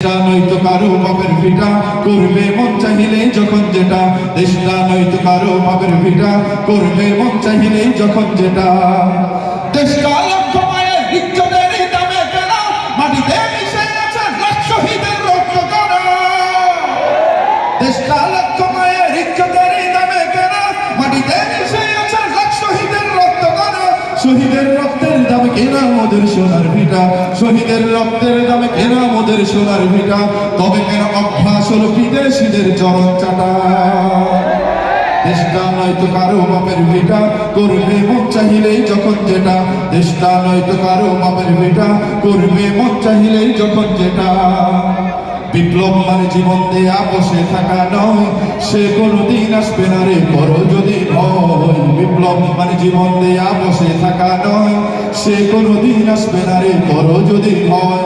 নয়তো কারও পিটা করবে মন চাহিলে যখন যেটা, দেশটা নয়তো কারও পিটা করবে মন চাহিলে যখন যেটা। দেশটা শহীদের রক্ত করা। শহীদের রক্তের দামে কেনা মোদের সোনার ভিটা শহীদের রক্তের কেনা সোনার ভিটা, তবে কেন অভ্যাস হলো বিদেশিদের চরণ চাটা দেশটা নয়তো কারও বাপের ভিটা, করবে মন চাহিলেই যখন যেটা। দেশটা নয়তো কারও বাপের ভিটা, করবে মন চাহিলেই যখন যেটা। বিপ্লব মানে জীবন দেয়া, বসে থাকা নয়, সে কোনোদিন আসবে না রে, করো যদি ভয়। বিপ্লব মানে জীবন দেয়া, বসে থাকা নয়, সে কোনোদিন আসবে না রে, করো যদি ভয়।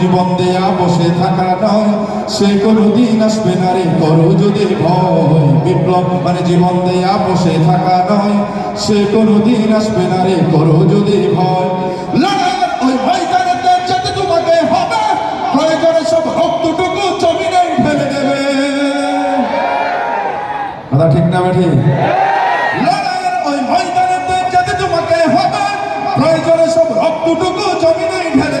জীবন দেয়া বসে থাকা নয়। সে কোনোদিন আসবে না রে, করো যদি ভয়। বিপ্লব মানে জীবন দেয়া বসে থাকা নয়। সে কোনোদিন আসবে না রে, করো যদি ভয়। ঠিক না বেঠি? ওই ময়দানেতে যেতে সব রক্তটুকু ঢেলে